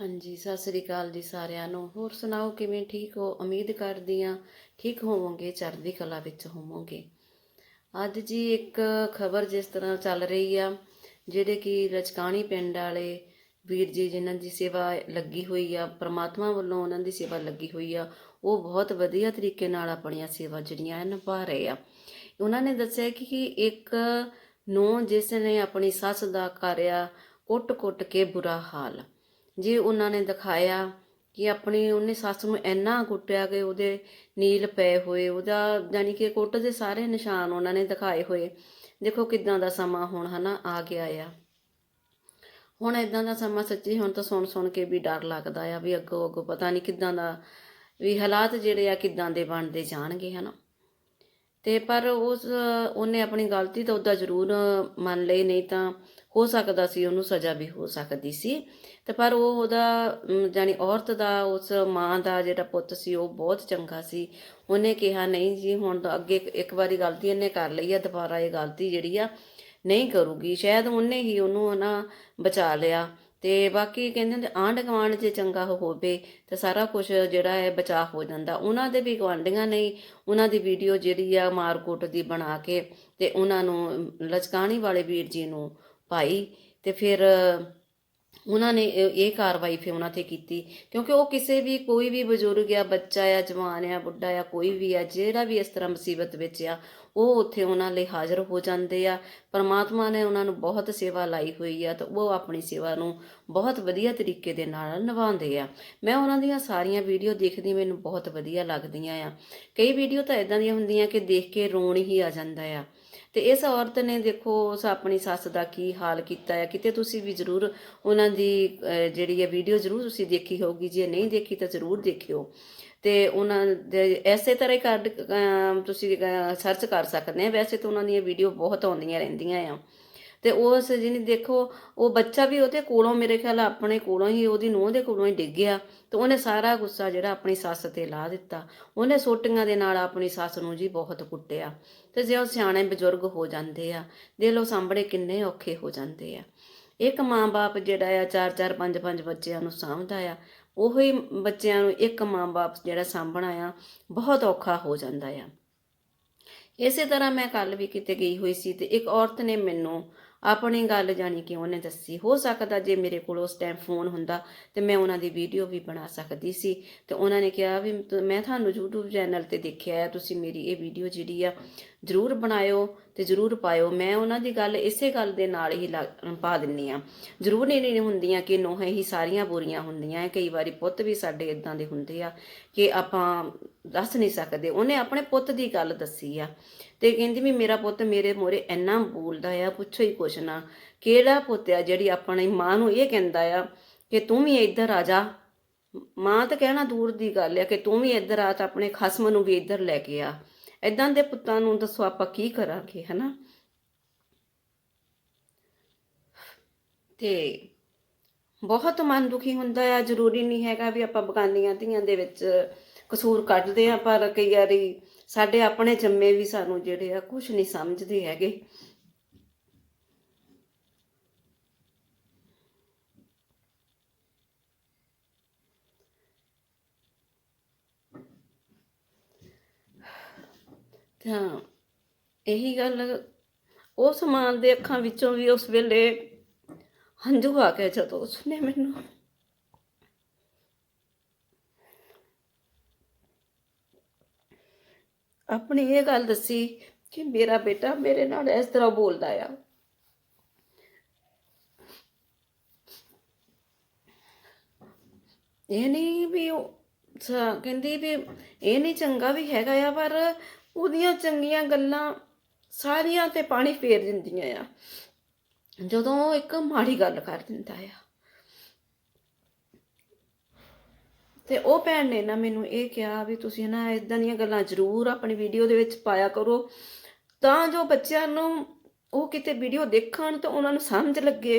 ਹਾਂਜੀ, ਸਤਿ ਸ੍ਰੀ ਅਕਾਲ ਜੀ ਸਾਰਿਆਂ ਨੂੰ। ਹੋਰ ਸੁਣਾਓ, ਕਿਵੇਂ ਠੀਕ ਹੋ? ਉਮੀਦ ਕਰਦੀ ਆ ਠੀਕ ਹੋਵੋਗੇ, ਚੜ੍ਹਦੀ ਕਲਾ ਵਿੱਚ ਹੋਵੋਗੇ। ਅੱਜ ਜੀ ਇੱਕ ਖਬਰ ਜਿਸ ਤਰ੍ਹਾਂ ਚੱਲ ਰਹੀ ਆ, ਜਿਹੜੇ ਕਿ ਰਚਕਾਣੀ ਪਿੰਡ ਵਾਲੇ ਵੀਰ ਜੀ, ਜਿਨ੍ਹਾਂ ਦੀ ਸੇਵਾ ਲੱਗੀ ਹੋਈ ਆ, ਪ੍ਰਮਾਤਮਾ ਵੱਲੋਂ ਉਹਨਾਂ ਦੀ ਸੇਵਾ ਲੱਗੀ ਹੋਈ ਆ, ਉਹ ਬਹੁਤ ਵਧੀਆ ਤਰੀਕੇ ਨਾਲ ਆਪਣੀਆਂ ਸੇਵਾ ਜਿਹੜੀਆਂ ਨਿਭਾ ਰਹੇ ਆ। ਉਹਨਾਂ ਨੇ ਦੱਸਿਆ ਕਿ ਇੱਕ ਨੂੰ ਜਿਸ ਨੇ ਆਪਣੀ ਸੱਸ ਦਾ ਕਰਿਆ ਕੁੱਟ-ਕੁੱਟ ਕੇ ਬੁਰਾ ਹਾਲ। ਜੀ ਉਹਨਾਂ ਨੇ ਦਿਖਾਇਆ ਕਿ ਆਪਣੀ ਉਹਨੇ ਸੱਸ ਨੂੰ ਇੰਨਾ ਕੁੱਟਿਆ ਕਿ ਉਹਦੇ ਨੀਲ ਪਏ ਹੋਏ, ਉਹਦਾ ਯਾਨੀ ਕਿ ਕੁੱਟ ਦੇ ਸਾਰੇ ਨਿਸ਼ਾਨ ਉਹਨਾਂ ਨੇ ਦਿਖਾਏ ਹੋਏ। ਦੇਖੋ ਕਿਦਾਂ ਦਾ ਸਮਾਂ ਹੁਣ ਹਨਾ, ਆ ਗਿਆ ਆ। ਹੁਣ ਇਦਾਂ ਦਾ ਸਮਾਂ ਸੱਚੀ ਹੁਣ ਤਾਂ ਸੁਣ ਸੁਣ ਕੇ ਵੀ ਡਰ ਲੱਗਦਾ ਆ ਵੀ ਅੱਗੋਂ ਅੱਗੋਂ ਪਤਾ ਨਹੀਂ ਕਿਦਾਂ ਦਾ ਵੀ ਹਾਲਾਤ ਜਿਹੜੇ ਆ ਕਿਦਾਂ ਦੇ ਬਣਦੇ ਜਾਣਗੇ ਹਨਾ। ਤੇ ਪਰ ਉਸ ਉਹਨੇ ਆਪਣੀ ਗਲਤੀ ਤਾਂ ਉਹਦਾ ਜ਼ਰੂਰ ਮੰਨ ਲਈ ਨਹੀਂ ਤਾਂ ਹੋ ਸਕਦਾ ਸੀ ਉਹਨੂੰ ਸਜ਼ਾ ਵੀ ਹੋ ਸਕਦੀ ਸੀ। ਤੇ ਪਰ ਉਹ ਉਹਦਾ ਅਮ, ਜਾਣੀ ਔਰਤ ਦਾ ਉਸ ਮਾਂ ਦਾ ਜਿਹੜਾ ਪੁੱਤ ਸੀ ਉਹ ਬਹੁਤ ਚੰਗਾ ਸੀ। ਉਹਨੇ ਕਿਹਾ ਨਹੀਂ ਜੀ ਹੁਣ ਤਾਂ ਅੱਗੇ ਇੱਕ- ਵਾਰੀ ਗਲਤੀ ਇਹਨੇ ਕਰ ਲਈ ਆ ਦੁਬਾਰਾ ਇਹ ਗਲਤੀ ਜਿਹੜੀ ਆ ਨਹੀਂ ਕਰੂਗੀ। ਸ਼ਾਇਦ ਉਹਨੇ ਹੀ ਉਹਨੂੰ ਨਾ ਬਚਾ ਲਿਆ। ਤੇ ਬਾਕੀ ਕਹਿੰਦੇ ਹੁੰਦੇ ਆਂਢ ਗੁਆਂਢ ਜੇ ਚੰਗਾ ਹੋਵੇ ਤੇ ਸਾਰਾ ਕੁਝ ਜਿਹੜਾ ਹੈ ਬਚਾਅ ਹੋ ਜਾਂਦਾ। ਉਹਨਾਂ ਦੇ ਵੀ ਗੁਆਂਢੀਆਂ ਨੇ ਉਹਨਾਂ ਦੀ ਵੀਡੀਓ ਜਿਹੜੀ ਆ ਮਾਰਕੋਟ ਦੀ ਬਣਾ ਕੇ ਤੇ ਉਹਨਾਂ ਨੂੰ ਲਚਕਾਣੀ ਵਾਲੇ ਵੀਰ ਜੀ ਨੂੰ ਪਾਈ ਤੇ ਫਿਰ ਉਹਨਾਂ ਨੇ ਇਹ ਕਾਰਵਾਈ ਫਿਰ ਉਹਨਾਂ ਤੇ ਕੀਤੀ। ਕਿਉਂਕਿ ਉਹ ਕਿਸੇ ਵੀ, ਕੋਈ ਵੀ ਬਜ਼ੁਰਗ ਆ, ਬੱਚਾ ਆ, ਜਵਾਨ ਆ, ਬੁੱਢਾ ਆ, ਕੋਈ ਵੀ ਆ, ਜਿਹੜਾ ਵੀ ਇਸ ਤਰ੍ਹਾਂ ਮੁਸੀਬਤ ਵਿੱਚ ਆ, ਉਹ ਉੱਥੇ ਉਹਨਾਂ ਲਈ ਹਾਜ਼ਰ ਹੋ ਜਾਂਦੇ ਆ। ਪਰਮਾਤਮਾ ਨੇ ਉਹਨਾਂ ਨੂੰ ਬਹੁਤ ਸੇਵਾ ਲਾਈ ਹੋਈ ਆ ਤਾਂ ਉਹ ਆਪਣੀ ਸੇਵਾ ਨੂੰ ਬਹੁਤ ਵਧੀਆ ਤਰੀਕੇ ਦੇ ਨਾਲ ਨਿਭਾਉਂਦੇ ਆ। ਮੈਂ ਉਹਨਾਂ ਦੀਆਂ ਸਾਰੀਆਂ ਵੀਡੀਓ ਦੇਖਦੀ, ਮੈਨੂੰ ਬਹੁਤ ਵਧੀਆ ਲੱਗਦੀਆਂ ਆ। ਕਈ ਵੀਡੀਓ ਤਾਂ ਇਦਾਂ ਦੀਆਂ ਹੁੰਦੀਆਂ ਕਿ ਦੇਖ ਕੇ ਰੋਣ ਹੀ ਆ ਜਾਂਦਾ ਆ। ਤੇ ਇਸ ਔਰਤ ਨੇ ਦੇਖੋ ਉਸ ਆਪਣੀ ਸੱਸ ਦਾ ਕੀ ਹਾਲ ਕੀਤਾ ਹੈ। ਕਿਤੇ ਤੁਸੀਂ ਵੀ ਜ਼ਰੂਰ ਉਹਨਾਂ ਦੀ ਜਿਹੜੀ ਹੈ ਵੀਡੀਓ ਜ਼ਰੂਰ ਤੁਸੀਂ ਦੇਖੀ ਹੋਊਗੀ। ਜੇ ਨਹੀਂ ਦੇਖੀ ਤਾਂ ਜ਼ਰੂਰ ਦੇਖਿਓ। ਤੇ ਉਹਨਾਂ ਦੇ ਐਸੇ ਤਰ੍ਹਾਂ ਹੀ ਕਰ ਤੁਸੀਂ ਸਰਚ ਕਰ ਸਕਦੇ ਆ। ਵੈਸੇ ਤਾਂ ਉਹਨਾਂ ਦੀਆਂ ਵੀਡੀਓ ਬਹੁਤ ਆਉਂਦੀਆਂ ਰਹਿੰਦੀਆਂ ਆ। ਤੇ ਉਸ ਜਿਹਨੇ ਦੇਖੋ, ਉਹ ਬੱਚਾ ਵੀ ਉਹਦੇ ਕੋਲੋਂ ਮੇਰੇ ਖਿਆਲ ਆਪਣੇ ਕੋਲੋਂ ਹੀ, ਉਹਦੀ ਨੂੰਹ ਦੇ ਕੋਲੋਂ ਹੀ ਡਿੱਗ ਗਿਆ। ਤੇ ਉਹਨੇ ਸਾਰਾ ਗੁੱਸਾ ਜਿਹੜਾ ਆਪਣੀ ਸੱਸ ਤੇ ਲਾ ਦਿੱਤਾ। ਉਹਨੇ ਸੋਟੀਆਂ ਦੇ ਨਾਲ ਆਪਣੀ ਸੱਸ ਨੂੰ ਜੀ ਬਹੁਤ ਕੁੱਟਿਆ। ਤੇ ਜੇ ਉਹ ਸਿਆਣੇ ਬਜ਼ੁਰਗ ਹੋ ਜਾਂਦੇ ਆ, ਦੇ ਲੋ ਸਾਹਮਣੇ ਕਿੰਨੇ ਔਖੇ ਹੋ ਜਾਂਦੇ ਆ। ਇੱਕ ਮਾਂ-ਬਾਪ ਜਿਹੜਾ ਆ ਚਾਰ ਚਾਰ ਪੰਜ ਪੰਜ ਬੱਚਿਆਂ ਨੂੰ ਸਾਂਭਦਾ ਆ, ਉਹੀ ਬੱਚਿਆਂ ਨੂੰ ਇੱਕ ਮਾਂ-ਬਾਪ ਜਿਹੜਾ ਸਾਂਭਣਾ ਆ, ਬਹੁਤ ਔਖਾ ਹੋ ਜਾਂਦਾ ਆ। ਇਸੇ ਤਰ੍ਹਾਂ ਮੈਂ ਕੱਲ ਵੀ ਕਿਤੇ ਗਈ ਹੋਈ ਸੀ ਤੇ ਇੱਕ ਔਰਤ ਨੇ ਮੈਨੂੰ ਆਪਣੀ ਗੱਲ ਜਾਣੀ ਕਿ ਉਹਨੇ ਦੱਸੀ। ਹੋ ਸਕਦਾ ਜੇ ਮੇਰੇ ਕੋਲ ਉਸ ਟਾਈਮ ਫੋਨ ਹੁੰਦਾ ਤੇ ਮੈਂ ਉਹਨਾਂ ਦੀ ਵੀਡੀਓ ਵੀ ਬਣਾ ਸਕਦੀ ਸੀ। ਤੇ ਉਹਨਾਂ ਨੇ ਕਿਹਾ ਵੀ ਮੈਂ ਤੁਹਾਨੂੰ YouTube ਚੈਨਲ ਤੇ ਦੇਖਿਆ ਹੈ, ਤੁਸੀਂ ਮੇਰੀ ਇਹ ਵੀਡੀਓ ਜਿਹੜੀ ਆ ਜ਼ਰੂਰ ਬਣਾਇਓ ਤੇ ਜ਼ਰੂਰ ਪਾਇਓ। ਮੈਂ ਉਹਨਾਂ ਦੀ ਗੱਲ ਇਸੇ ਗੱਲ ਦੇ ਨਾਲ ਹੀ ਲਾ- ਪਾ ਦਿੰਨੀ ਆ। ਜ਼ਰੂਰ ਨਹੀਂ ਨਹੀਂ ਹੁੰਦੀਆਂ ਕਿ ਨੋਹੇ ਹੀ ਸਾਰੀਆਂ ਬੁਰੀਆਂ ਹੁੰਦੀਆਂ ਕਈ ਵਾਰੀ ਪੁੱਤ ਵੀ ਸਾਡੇ ਇਦਾਂ ਦੇ ਹੁੰਦੇ ਆ ਕਿ ਆਪਾਂ ਦੱਸ ਨਹੀਂ ਸਕਦੇ। ਉਹਨੇ ਆਪਣੇ ਪੁੱਤ ਦੀ ਗੱਲ ਦੱਸੀ ਆ। ਤੇ ਕਹਿੰਦੀ ਵੀ ਮੇਰਾ ਪੁੱਤ ਮੇਰੇ ਮੋਰੇ ਇੰਨਾ ਬੋਲਦਾ ਆ, ਪੁੱਛੋ ਹੀ ਕੁਛ ਨਾ। ਕਿਹੜਾ ਪੁੱਤ ਆ ਜਿਹੜੀ ਆਪਣੀ ਮਾਂ ਨੂੰ ਇਹ ਕਹਿੰਦਾ ਆ ਕਿ ਤੂੰ ਵੀ ਇੱਧਰ ਆ ਜਾ। ਮਾਂ ਤਾਂ ਕਹਿਣਾ ਦੂਰ ਦੀ ਗੱਲ ਆ ਕਿ ਤੂੰ ਵੀ ਇੱਧਰ ਆ ਤਾਂ ਆਪਣੇ ਖਸਮ ਨੂੰ ਵੀ ਇੱਧਰ ਲੈ ਕੇ ਆ। ਇਦਾਂ ਦੇ ਪੁੱਤਾਂ ਨੂੰ ਦੱਸੋ ਆਪਾਂ ਕੀ ਕਰਾਂਗੇ, ਹਨਾ? ਤੇ ਬਹੁਤ ਮਨ ਦੁਖੀ ਹੁੰਦਾ ਆ, ਜ਼ਰੂਰੀ ਨਹੀਂ ਹੈਗਾ ਵੀ ਆਪਾਂ ਬਗਾਨੀਆਂ ਧੀਆਂ ਦੇ ਵਿੱਚ ਕਸੂਰ ਕੱਢਦੇ ਆ, ਪਰ ਕਈ ਵਾਰੀ ਸਾਡੇ ਆਪਣੇ ਜੰਮੇ ਵੀ ਸਾਨੂੰ ਜਿਹੜੇ ਆ ਕੁਝ ਨਹੀਂ ਸਮਝਦੇ ਹੈਗੇ। ਤਾਂ ਇਹੀ ਗੱਲ ਉਸ ਮਾਂ ਦੇ ਅੱਖਾਂ ਵਿੱਚੋਂ ਵੀ ਉਸ ਵੇਲੇ ਹੰਝੂ ਆ ਗਏ ਜਦੋਂ ਉਸਨੇ ਮੈਨੂੰ ਆਪਣੀ ਇਹ ਗੱਲ ਦੱਸੀ ਕਿ ਮੇਰਾ ਬੇਟਾ ਮੇਰੇ ਨਾਲ ਇਸ ਤਰ੍ਹਾਂ ਬੋਲਦਾ ਆ। ਇਹ ਨਹੀਂ ਵੀ ਉਹ ਕਹਿੰਦੀ ਵੀ ਇਹ ਨਹੀਂ ਚੰਗਾ ਵੀ ਹੈਗਾ ਆ, ਪਰ ਉਹਦੀਆਂ ਚੰਗੀਆਂ ਗੱਲਾਂ ਸਾਰੀਆਂ ਤੇ ਪਾਣੀ ਫੇਰ ਦਿੰਦੀਆਂ ਆ। ਜਦੋਂ ਇੱਕ ਮਾੜੀ ਗੱਲ ਕਰ ਦਿੰਦਾ ਆ। ਤੇ ਉਹ ਭੈਣ ਨੇ ਨਾ ਮੈਨੂੰ ਇਹ ਕਿਹਾ ਵੀ ਤੁਸੀਂ ਨਾ ਇਦਾਂ ਦੀਆਂ ਗੱਲਾਂ ਜ਼ਰੂਰ ਆਪਣੀ ਵੀਡੀਓ ਦੇ ਵਿੱਚ ਪਾਇਆ ਕਰੋ। ਤਾਂ ਜੋ ਬੱਚਿਆਂ ਨੂੰ ਉਹ ਕਿਤੇ ਵੀਡੀਓ ਦੇਖਣ ਤਾਂ ਉਹਨਾਂ ਨੂੰ ਸਮਝ ਲੱਗੇ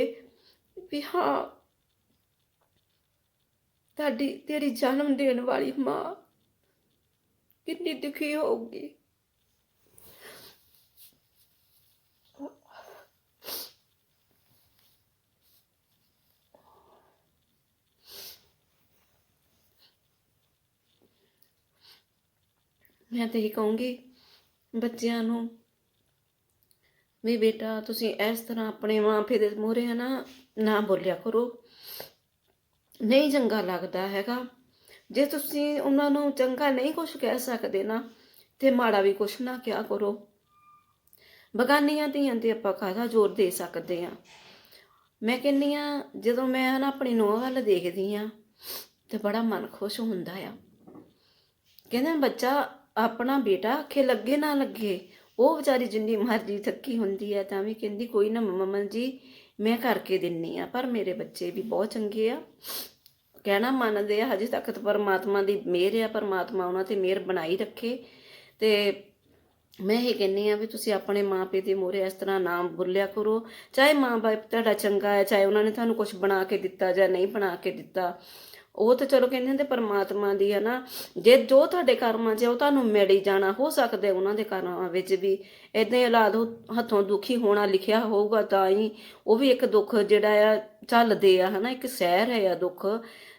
ਵੀ ਹਾਂ, ਤੁਹਾਡੀ, ਤੇਰੀ ਜਨਮ ਦੇਣ ਵਾਲੀ ਮਾਂ ਕਿੰਨੀ ਦੁਖੀ ਹੋਊਗੀ। ਮੈਂ ਤੇ ਹੀ ਕਹੂੰਗੀ, ਬੱਚਿਆਂ ਨੂੰ ਵੀ ਬੇਟਾ ਤੁਸੀਂ ਇਸ ਤਰ੍ਹਾਂ ਆਪਣੇ ਮਾਪੇ ਦੇ ਮੂਹਰੇ ਨਾ ਨਾ ਬੋਲਿਆ ਕਰੋ। ਨਹੀਂ ਚੰਗਾ ਲੱਗਦਾ ਹੈਗਾ। ਜੇ ਤੁਸੀਂ ਉਹਨਾਂ ਨੂੰ ਚੰਗਾ ਨਹੀਂ ਕੁਝ ਕਹਿ ਸਕਦੇ ਨਾ, ਤੇ ਮਾੜਾ ਵੀ ਕੁਝ ਨਾ ਕਿਹਾ ਕਰੋ। ਬਗਾਨੀਆਂ ਧੀਆਂ ਤੇ ਆਪਾਂ ਕਾਹਦਾ ਜ਼ੋਰ ਦੇ ਸਕਦੇ ਆ ਮੈਂ ਕਹਿੰਨੀ ਆ ਜਦੋਂ ਮੈਂ ਨਾ ਆਪਣੀ ਨੂੰਹ ਵੱਲ ਦੇਖਦੀ ਆ ਤੇ ਬੜਾ ਮਨ ਖੁਸ਼ ਹੁੰਦਾ ਆ। ਕਹਿੰਦਾ ਬੱਚਾ ਆਪਣਾ ਬੇਟਾ ਆਖੇ ਲੱਗੇ ਨਾ ਲੱਗੇ, ਉਹ ਵਿਚਾਰੀ ਜਿੰਨੀ ਮਰਜ਼ੀ ਥੱਕੀ ਹੁੰਦੀ ਹੈ ਤਾਂ ਵੀ ਕਹਿੰਦੀ, ਕੋਈ ਨਾ ਮੰਮਾ ਜੀ, ਮੈਂ ਕਰਕੇ ਦਿੰਨੀ ਆ, ਪਰ ਮੇਰੇ ਬੱਚੇ ਵੀ ਬਹੁਤ ਚੰਗੇ ਆ। ਕਹਿਣਾ ਮੰਨਦੇ ਆ, ਹਜੇ ਤੱਕ ਤਾਂ ਪਰਮਾਤਮਾ ਦੀ ਮਿਹਰ ਆ, ਪਰਮਾਤਮਾ ਉਹਨਾਂ ਤੇ ਮਿਹਰ ਬਣਾਈ ਰੱਖੇ। ਤੇ ਮੈਂ ਇਹ ਕਹਿੰਨੀ ਆ ਵੀ ਤੁਸੀਂ ਆਪਣੇ ਮਾਪੇ ਦੇ ਮੋਰੇ ਇਸ ਤਰ੍ਹਾਂ ਨਾਮ ਬੁੱਲਿਆ ਕਰੋ। ਚਾਹੇ ਮਾਂ-ਬਾਪ ਤੁਹਾਡਾ ਚੰਗਾ ਹੈ, ਚਾਹੇ ਉਹਨਾਂ ਨੇ ਤੁਹਾਨੂੰ ਕੁਝ ਬਣਾ ਕੇ ਦਿੱਤਾ ਜਾਂ ਨਹੀਂ ਬਣਾ ਕੇ ਦਿੱਤਾ। ਉਹ ਤਾਂ ਚਲੋ ਕਹਿੰਦੇ ਹੁੰਦੇ ਪਰਮਾਤਮਾ ਦੀ ਹੈ ਨਾ, ਜੇ ਜੋ ਤੁਹਾਡੇ ਕਰਮਾਂ 'ਚ ਉਹ ਤੁਹਾਨੂੰ ਮਿਲ ਜਾਣਾ, ਹੋ ਸਕਦਾ ਉਹਨਾਂ ਦੇ ਕਰਮਾਂ ਵਿੱਚ ਵੀ। ਇਦਾਂ ਹੀ ਔਲਾਦ ਹੱਥੋਂ ਦੁਖੀ ਹੋਣਾ ਲਿਖਿਆ ਹੋਊਗਾ ਤਾਂ ਹੀ ਉਹ ਵੀ ਇੱਕ ਦੁੱਖ ਜਿਹੜਾ ਆ ਚੱਲਦੇ ਆ, ਹਨਾ, ਇੱਕ ਸਹਿਰ ਹੈ ਆ ਦੁੱਖ।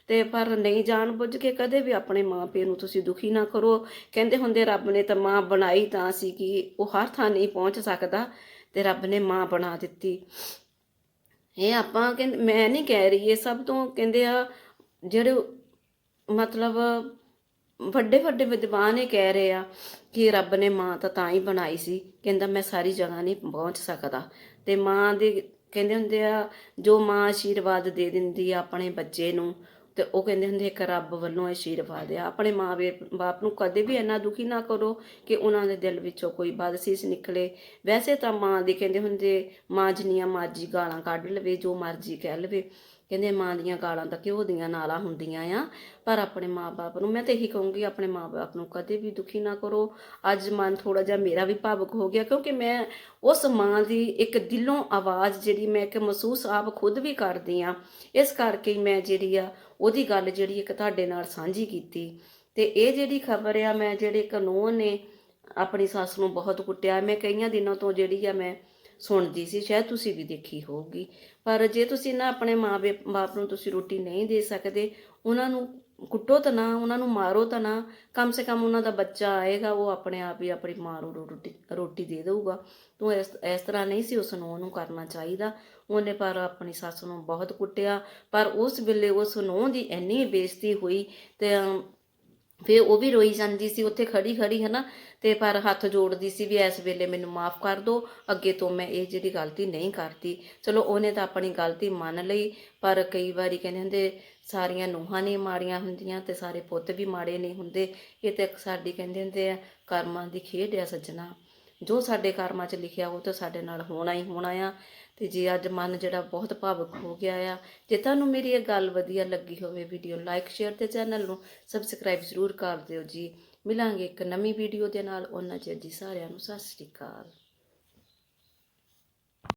ਤੇ ਪਰ ਨਹੀਂ ਜਾਣ ਬੁੱਝ ਕੇ ਕਦੇ ਵੀ ਆਪਣੇ ਮਾਪੇ ਨੂੰ ਤੁਸੀਂ ਦੁਖੀ ਨਾ ਕਰੋ। ਕਹਿੰਦੇ ਹੁੰਦੇ ਰੱਬ ਨੇ ਤਾਂ ਮਾਂ ਬਣਾਈ ਤਾਂ ਸੀ ਕਿ ਉਹ ਹਰ ਥਾਂ ਨਹੀਂ ਪਹੁੰਚ ਸਕਦਾ ਤੇ ਰੱਬ ਨੇ ਮਾਂ ਬਣਾ ਦਿੱਤੀ। ਇਹ ਆਪਾਂ ਕਹਿੰਦੇ, ਮੈਂ ਨਹੀਂ ਕਹਿ ਰਹੀ, ਇਹ ਸਭ ਤੋਂ ਕਹਿੰਦੇ ਆ ਜਿਹੜੇ ਮਤਲਬ ਵੱਡੇ ਵੱਡੇ ਵਿਦਵਾਨ ਇਹ ਕਹਿ ਰਹੇ ਆ ਕਿ ਰੱਬ ਨੇ ਮਾਂ ਤਾਂ ਤਾਂ ਹੀ ਬਣਾਈ ਸੀ, ਕਹਿੰਦਾ ਮੈਂ ਸਾਰੀ ਜਗ੍ਹਾ ਨਹੀਂ ਪਹੁੰਚ ਸਕਦਾ। ਤੇ ਮਾਂ ਦੇ ਕਹਿੰਦੇ ਹੁੰਦੇ ਆ, ਜੋ ਮਾਂ ਆਸ਼ੀਰਵਾਦ ਦੇ ਦਿੰਦੀ ਆ ਆਪਣੇ ਬੱਚੇ ਨੂੰ, ਤੇ ਉਹ ਕਹਿੰਦੇ ਹੁੰਦੇ ਇੱਕ ਰੱਬ ਵੱਲੋਂ ਆਸ਼ੀਰਵਾਦ ਆ। ਆਪਣੇ ਮਾਂ ਬਾਪ ਨੂੰ ਕਦੇ ਵੀ ਇੰਨਾ ਦੁਖੀ ਨਾ ਕਰੋ ਕਿ ਉਹਨਾਂ ਦੇ ਦਿਲ ਵਿੱਚੋਂ ਕੋਈ ਬਦਸੀਸ ਨਿਕਲੇ। ਵੈਸੇ ਤਾਂ ਮਾਂ ਦੇ ਕਹਿੰਦੇ ਹੁੰਦੇ, ਮਾਂ ਜਿੰਨੀਆਂ ਮਰਜ਼ੀ ਗਾਲਾਂ ਕੱਢ ਲਵੇ, ਜੋ ਮਰਜ਼ੀ ਕਹਿ ਲਵੇ। ਕਹਿੰਦੇ ਮਾਂ ਦੀਆਂ ਗਾਲਾਂ ਤਾਂ ਘਿਓ ਦੀਆਂ ਨਾਲਾਂ ਹੁੰਦੀਆਂ ਆ, ਪਰ ਆਪਣੇ ਮਾਪੇ ਨੂੰ, ਮੈਂ ਤਾਂ ਇਹੀ ਕਹੂੰਗੀ ਆਪਣੇ ਮਾਪੇ ਨੂੰ, ਕਦੇ ਵੀ ਦੁਖੀ ਨਾ ਕਰੋ। ਅੱਜ ਮਨ ਥੋੜਾ ਜਿਹਾ ਮੇਰਾ ਵੀ ਭਾਵਕ ਹੋ ਗਿਆ, ਕਿਉਂਕਿ ਮੈਂ ਉਸ ਮਾਂ ਦੀ ਇੱਕ ਦਿਲੋਂ ਆਵਾਜ਼ ਜਿਹੜੀ ਮੈਂ ਇੱਕ ਮਹਿਸੂਸ ਆਪ ਖੁਦ ਵੀ ਕਰਦੀ ਆ। ਇਸ ਕਰਕੇ ਮੈਂ ਜਿਹੜੀ ਆ, ਉਹਦੀ ਗੱਲ ਜਿਹੜੀ ਇੱਕ ਤੁਹਾਡੇ ਨਾਲ ਸਾਂਝੀ ਕੀਤੀ। ਤੇ ਇਹ ਜਿਹੜੀ ਖਬਰ ਆ, ਮੈਂ ਜਿਹੜੇ ਕਾਨੂੰਨ ਨੇ, ਆਪਣੀ ਸੱਸ ਨੂੰ ਬਹੁਤ ਕੁੱਟਿਆ, ਮੈਂ ਕਈਆਂ ਦਿਨਾਂ ਤੋਂ ਜਿਹੜੀ ਆ, ਮੈਂ ਸੁਣਦੀ ਸੀ, ਸ਼ਾਇਦ ਤੁਸੀਂ ਵੀ ਦੇਖੀ ਹੋਊਗੀ। ਪਰ ਜੇ ਤੁਸੀਂ ਨਾ ਆਪਣੇ ਮਾਂ ਬਾਪ ਨੂੰ ਤੁਸੀਂ ਰੋਟੀ ਨਹੀਂ ਦੇ ਸਕਦੇ, ਉਹਨਾਂ ਨੂੰ ਕੁੱਟੋ ਤਾਂ ਨਾ, ਉਹਨਾਂ ਨੂੰ ਮਾਰੋ ਤਾਂ ਨਾ। ਕਮ ਸੇ ਕਮ ਉਹਨਾਂ ਦਾ ਬੱਚਾ ਆਏਗਾ, ਉਹ ਆਪਣੇ ਆਪ ਹੀ ਆਪਣੀ ਮਾਂ ਨੂੰ ਰੋਟੀ ਰੋਟੀ ਦੇ ਦੇਊਗਾ। ਤੂੰ ਇਸ ਇਸ ਤਰ੍ਹਾਂ ਨਹੀਂ ਸੀ ਉਸ ਨੂੰ, ਉਹਨੂੰ ਕਰਨਾ ਚਾਹੀਦਾ। ਉਹਨੇ ਪਰ ਆਪਣੀ ਸੱਸ ਨੂੰ ਬਹੁਤ ਕੁੱਟਿਆ, ਪਰ ਉਸ ਵੇਲੇ ਉਸ ਨੂੰ ਦੀ ਇੰਨੀ ਬੇਇੱਜ਼ਤੀ ਹੋਈ ਤੇ ਫਿਰ ਉਹ ਵੀ ਰੋਈ ਜਾਂਦੀ ਸੀ, ਉੱਥੇ ਖੜੀ ਖੜੀ ਹੈ ਨਾ ਤੇ ਪਰ ਹੱਥ ਜੋੜਦੀ ਸੀ ਵੀ ਇਸ ਵੇਲੇ ਮੈਨੂੰ ਮਾਫ ਕਰ ਦਿਓ ਅੱਗੇ ਤੋਂ ਮੈਂ ਇਹ ਜਿਹੜੀ ਗਲਤੀ ਨਹੀਂ ਕਰਦੀ। ਚਲੋ, ਉਹਨੇ ਤਾਂ ਆਪਣੀ ਗਲਤੀ ਮੰਨ ਲਈ, ਪਰ ਕਈ ਵਾਰੀ ਕਹਿੰਦੇ ਹੁੰਦੇ, ਸਾਰੀਆਂ ਨੂਹਾਂ ਨਹੀਂ ਮਾੜੀਆਂ ਹੁੰਦੀਆਂ ਤੇ ਸਾਰੇ ਪੁੱਤ ਵੀ ਮਾੜੇ ਨਹੀਂ ਹੁੰਦੇ। ਇਹ ਤਾਂ ਸਾਡੀ ਕਹਿੰਦੇ ਹੁੰਦੇ ਆ, ਕਰਮਾਂ ਦੀ ਖੇਡ ਆ ਸੱਜਣਾ। ਜੋ ਸਾਡੇ ਕਰਮਾਂ 'ਚ ਲਿਖਿਆ ਉਹ ਤਾਂ ਸਾਡੇ ਨਾਲ ਹੋਣਾ ਹੀ ਹੋਣਾ ਆ। ਤੇ ਜੇ ਅੱਜ ਮਨ ਜਿਹੜਾ ਬਹੁਤ ਭਾਵੁਕ ਹੋ ਗਿਆ ਆ, ਜੇ ਤੁਹਾਨੂੰ ਮੇਰੀ ਇਹ ਗੱਲ ਵਧੀਆ ਲੱਗੀ ਹੋਵੇ ਵੀਡੀਓ ਲਾਈਕ, ਸ਼ੇਅਰ ਤੇ ਚੈਨਲ ਨੂੰ ਸਬਸਕ੍ਰਾਈਬ ਜ਼ਰੂਰ ਕਰ ਦਿਓ ਜੀ। ਮਿਲਾਂਗੇ ਇੱਕ ਨਵੀਂ ਵੀਡੀਓ ਦੇ ਨਾਲ। ਉਹਨਾਂ ਚਿਰ ਜੀ ਸਾਰਿਆਂ ਨੂੰ ਸਤਿ ਸ਼੍ਰੀ ਅਕਾਲ।